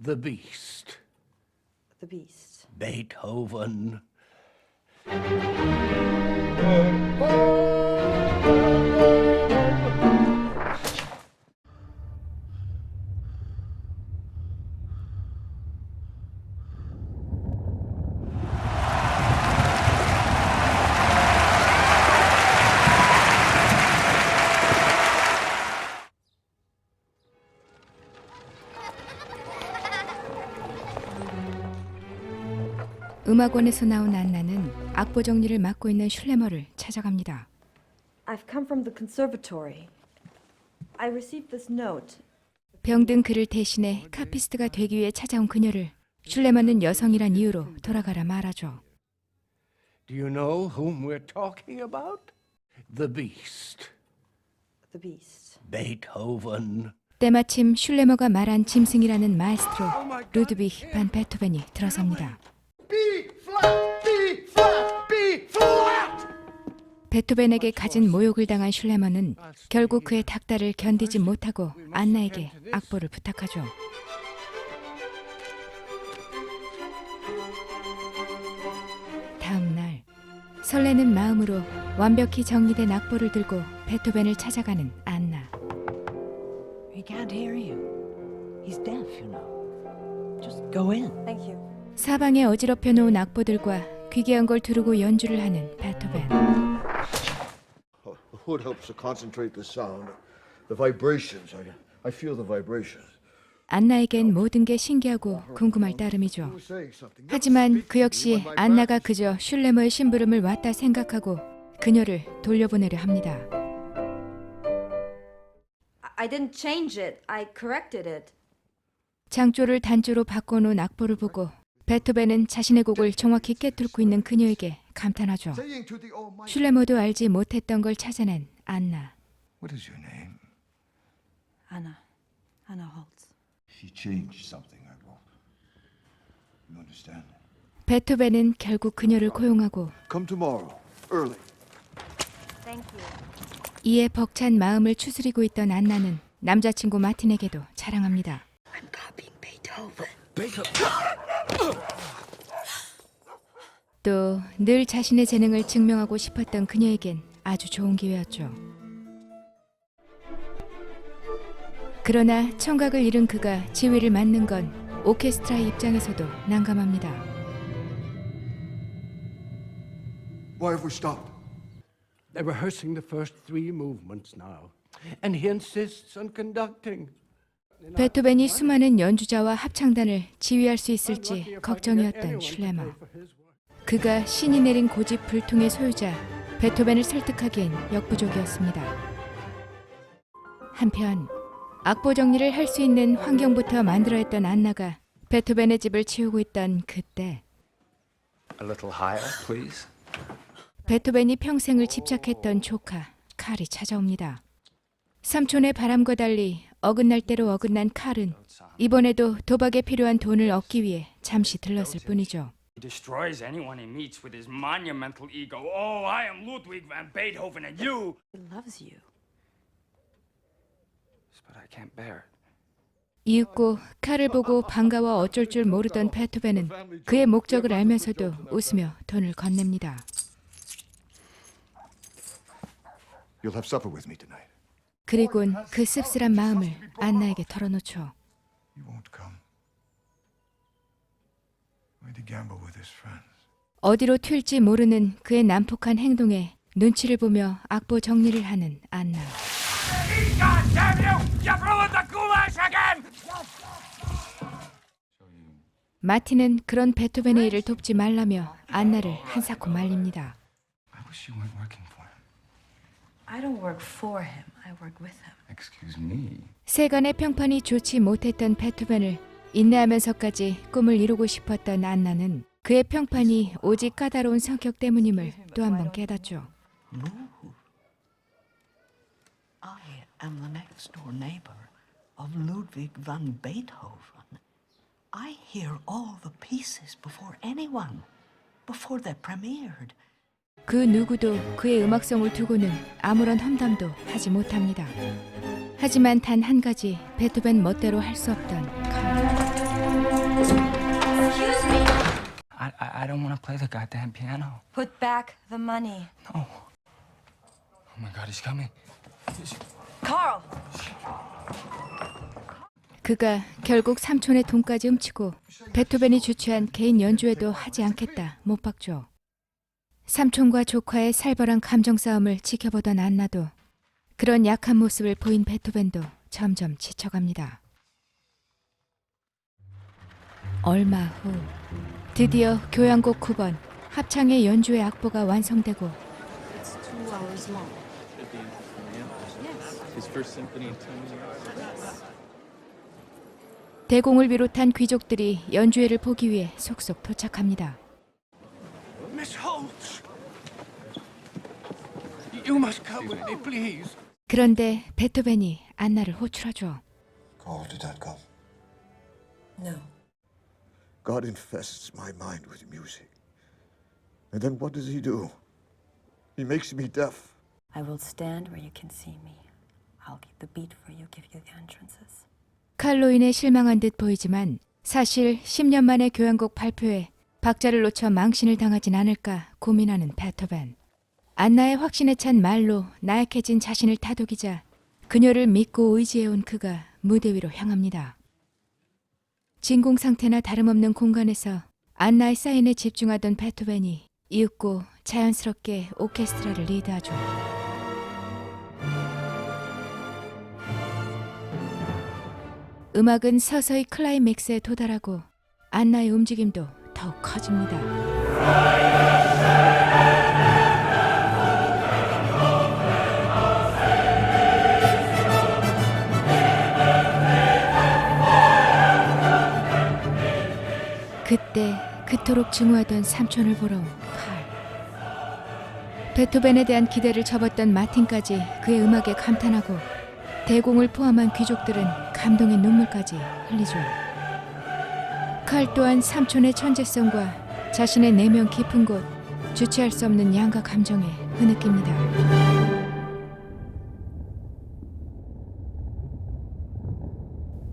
The Beast. The Beast. Beethoven. Oh, oh. 음악원에서 나온 안나는 악보 정리를 맡고 있는 슐레머를 찾아갑니다. I've come from the conservatory. I received this note. 병든 그를 대신해 카피스트가 되기 위해 찾아온 그녀를 슐레머는 여성이란 이유로 돌아가라 말하죠. Do you know whom we're talking about? The Beast. The Beast. Beethoven. 때마침 슐레머가 말한 짐승이라는 마에스트로 루드비히 반 베토벤이 들어섭니다. 베토벤에게 가진 모욕을 당한 슐레머는 결국 그의 닥달을 견디지 못하고 안나에게 악보를 부탁하죠. 다음 날 설레는 마음으로 완벽히 정리된 악보를 들고 베토벤을 찾아가는 안나. He can't hear you. He's deaf, you know. Just go in. Thank you. 사방에 어지럽혀 놓은 악보들과 귀귀한 걸 두르고 연주를 하는 베토벤. Hood helps to concentrate the sound. The vibrations, I, I feel the vibrations. 안나에겐 모든 게 신기하고 궁금할 따름이죠. 하지만 그 역시 안나가 그저 슐레머의 심부름을 왔다 생각하고 그녀를 돌려보내려 합니다. I- I didn't change it. I corrected it. 장조를 단조로 바꿔놓은 악보를 보고 베토벤은 자신의 곡을 정확히 꿰뚫고 있는 그녀에게 감탄하죠. 슐레머도 알지 못했던 걸 찾아낸 안나. What is your name? Anna. Anna Holtz. She changed something, I will. You understand? 베토벤은 결국 그녀를 고용하고 Come tomorrow, early. Thank you. 이에 벅찬 마음을 추스리고 있던 안나는 남자친구 마틴에게도 자랑합니다. I'm copying Beethoven. 또 늘 자신의 재능을 증명하고 싶었던 그녀에겐 아주 좋은 기회였죠. 그러나 청각을 잃은 그가 지휘를 맡는 건 오케스트라의 입장에서도 난감합니다. Why have we stopped? They're rehearsing the first three movements now. And he insists on conducting. 베토벤이 수많은 연주자와 합창단을 지휘할 수 있을지 걱정이었던 슐레머. 그가 신이 내린 고집 불통의 소유자 베토벤을 설득하기엔 역부족이었습니다. 한편 악보 정리를 할 수 있는 환경부터 만들어 했던 안나가 베토벤의 집을 치우고 있던 그때 A little higher, please. 베토벤이 평생을 집착했던 조카 칼이 찾아옵니다. 삼촌의 바람과 달리 어긋날 대로 어긋난 칼은 이번에도 도박에 필요한 돈을 얻기 위해 잠시 들렀을 뿐이죠. He destroys anyone he meets with his monumental ego. Oh, I am Ludwig van Beethoven, and you. He loves you. But I can't bear it. 이윽고 칼을 보고 반가워 어쩔 줄 모르던 베토벤은 그의 목적을 알면서도 웃으며 돈을 건넵니다. You'll have supper with me tonight. 그리곤 그 씁쓸한 마음을 안나에게 털어놓죠. You won't come. Going to gamble with his friends. 어디로 튈지 모르는 그의 난폭한 행동에 눈치를 보며 악보 정리를 하는 안나. God damn you! You've ruined the goulash again! 마틴은 그런 베토벤의 일을 돕지 말라며 안나를 한사코 말립니다. I wish you weren't working for him. I don't work for him. I work with him. Excuse me. 세간의 평판이 좋지 못했던 베토벤을 인내하면서까지 꿈을 이루고 싶었던 안나는 그의 평판이 오직 까다로운 성격 때문임을 또 한 번 깨닫죠. I am the next door neighbor of Ludwig van Beethoven. I hear all the pieces before anyone, before they're premiered. 그 누구도 그의 음악성을 두고는 아무런 험담도 하지 못합니다. 하지만 단 한 가지 베토벤 멋대로 할 수 없던. I, I, I don't want to play the goddamn piano. Put back the money. Oh my god, he's coming. Carl! 그가 결국 삼촌의 돈까지 훔치고 베토벤이 주최한 개인 연주회도 하지 않겠다 못 박죠. 삼촌과 조카의 살벌한 감정 싸움을 지켜보던 안나도 그런 약한 모습을 보인 베토벤도 점점 지쳐갑니다. 얼마 후 드디어 교향곡 9번 합창의 연주회 악보가 완성되고 대공을 비롯한 귀족들이 연주회를 보기 위해 속속 도착합니다. Miss Holtz! You must come with me, please. 그런데 베토벤이 안나를 호출하죠. Carl, did that come? No. God infests my mind with music. And then what does he do? He makes me deaf. I will stand where you can see me. I'll keep the beat for you, give you the entrances. 칼로 인해 실망한 듯 보이지만 사실 10년 만에 교향곡 발표에 박자를 놓쳐 망신을 당하진 않을까 고민하는 베토벤. 안나의 확신에 찬 말로 나약해진 자신을 타독이자 그녀를 믿고 의지해온 그가 무대 위로 향합니다. 진공 상태나 다름없는 공간에서 안나의 사인에 집중하던 베토벤이 이윽고 자연스럽게 오케스트라를 리드하죠. 음악은 서서히 클라이맥스에 도달하고 안나의 움직임도 더욱 커집니다. 그때 그토록 증오하던 삼촌을 보러 온 칼. 베토벤에 대한 기대를 접었던 마틴까지 그의 음악에 감탄하고 대공을 포함한 귀족들은 감동의 눈물까지 흘리죠. 칼 또한 삼촌의 천재성과 자신의 내면 깊은 곳 주체할 수 없는 양가 감정에 흐느낍니다.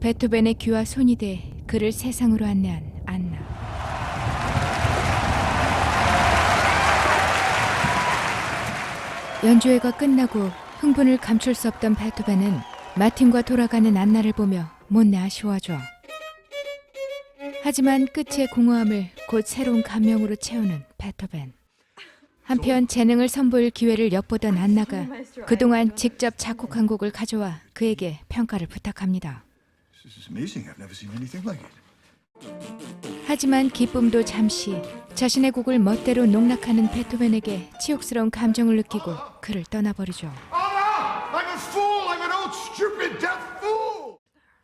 베토벤의 귀와 손이 돼 그를 세상으로 안내한 안나. 연주회가 끝나고 흥분을 감출 수 없던 베토벤은 마틴과 돌아가는 안나를 보며 못내 아쉬워하죠. 하지만 끝의 공허함을 곧 새로운 감명으로 채우는 베토벤. 한편 재능을 선보일 기회를 엿보던 안나가 그동안 직접 작곡한 곡을 가져와 그에게 평가를 부탁합니다. 하지만 기쁨도 잠시 자신의 곡을 멋대로 농락하는 베토벤에게 치욕스러운 감정을 느끼고 그를 떠나버리죠.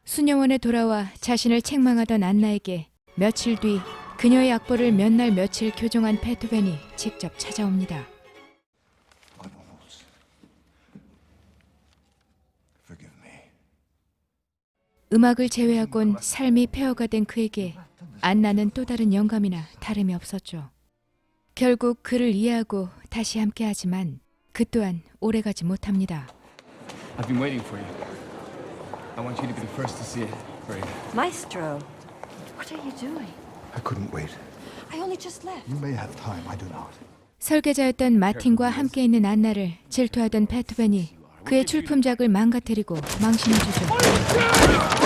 수녀원에 돌아와 자신을 책망하던 안나에게 며칠 뒤 그녀의 악보를 몇 날 며칠 교정한 베토벤이 직접 찾아옵니다. 음악을 제외하곤 삶이 폐허가 된 그에게 안나는 또 다른 영감이나 다름이 없었죠. 결국 그를 이해하고 다시 함께하지만 그 또한 오래가지 못합니다. I've been waiting for you. I want you to be the first to see it, Brady. Maestro, what are you doing? I couldn't wait. I only just left. You may have time. I do not. 설계자였던 마틴과 함께 있는 안나를 질투하던 베토벤이 그의 출품작을 망가뜨리고 망신해주죠.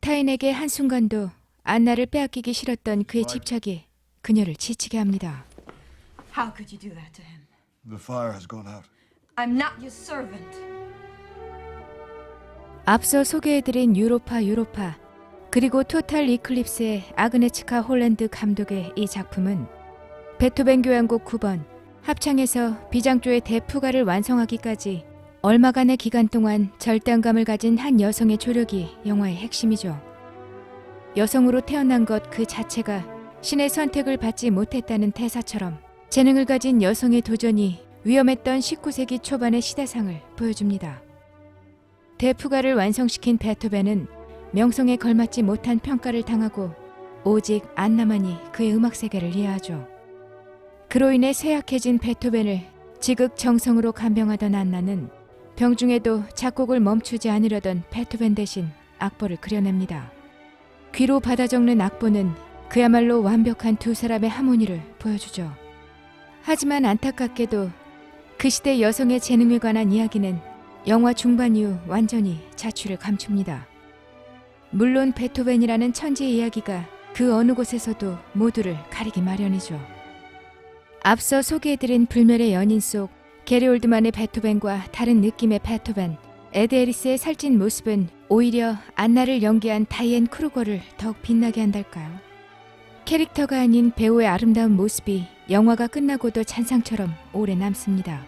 타인에게 한순간도 안나를 빼앗기기 싫었던 그의 집착이 그녀를 지치게 합니다. How could you do that to him? The fire has gone out. I'm not your servant. 앞서 소개해드린 유로파 유로파 그리고 토탈 이클립스의 아그네츠카 홀랜드 감독의 이 작품은 베토벤 교향곡 9번 합창에서 비장조의 대푸가를 완성하기까지 얼마간의 기간 동안 절단감을 가진 한 여성의 조력이 영화의 핵심이죠. 여성으로 태어난 것 그 자체가 신의 선택을 받지 못했다는 태사처럼 재능을 가진 여성의 도전이 위험했던 19세기 초반의 시대상을 보여줍니다. 대푸가를 완성시킨 베토벤은 명성에 걸맞지 못한 평가를 당하고 오직 안나만이 그의 음악 세계를 이해하죠. 그로 인해 쇠약해진 베토벤을 지극정성으로 간병하던 안나는 병중에도 작곡을 멈추지 않으려던 베토벤 대신 악보를 그려냅니다. 귀로 받아 적는 악보는 그야말로 완벽한 두 사람의 하모니를 보여주죠. 하지만 안타깝게도 그 시대 여성의 재능에 관한 이야기는 영화 중반 이후 완전히 자취를 감춥니다. 물론 베토벤이라는 천재의 이야기가 그 어느 곳에서도 모두를 가리기 마련이죠. 앞서 소개해드린 불멸의 연인 속 게리 올드만의 베토벤과 다른 느낌의 베토벤, 에드 에리스의 살찐 모습은 오히려 안나를 연기한 다이앤 크루거를 더욱 빛나게 한달까요? 캐릭터가 아닌 배우의 아름다운 모습이 영화가 끝나고도 잔상처럼 오래 남습니다.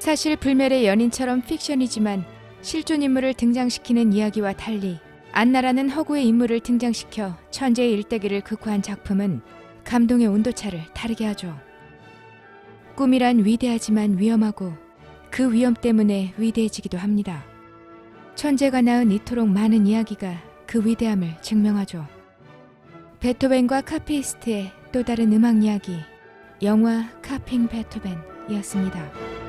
사실 불멸의 연인처럼 픽션이지만 실존 인물을 등장시키는 이야기와 달리 안나라는 허구의 인물을 등장시켜 천재의 일대기를 극화한 작품은 감동의 온도차를 다르게 하죠. 꿈이란 위대하지만 위험하고 그 위험 때문에 위대해지기도 합니다. 천재가 낳은 이토록 많은 이야기가 그 위대함을 증명하죠. 베토벤과 카피이스트의 또 다른 음악 이야기, 영화 카핑 베토벤이었습니다.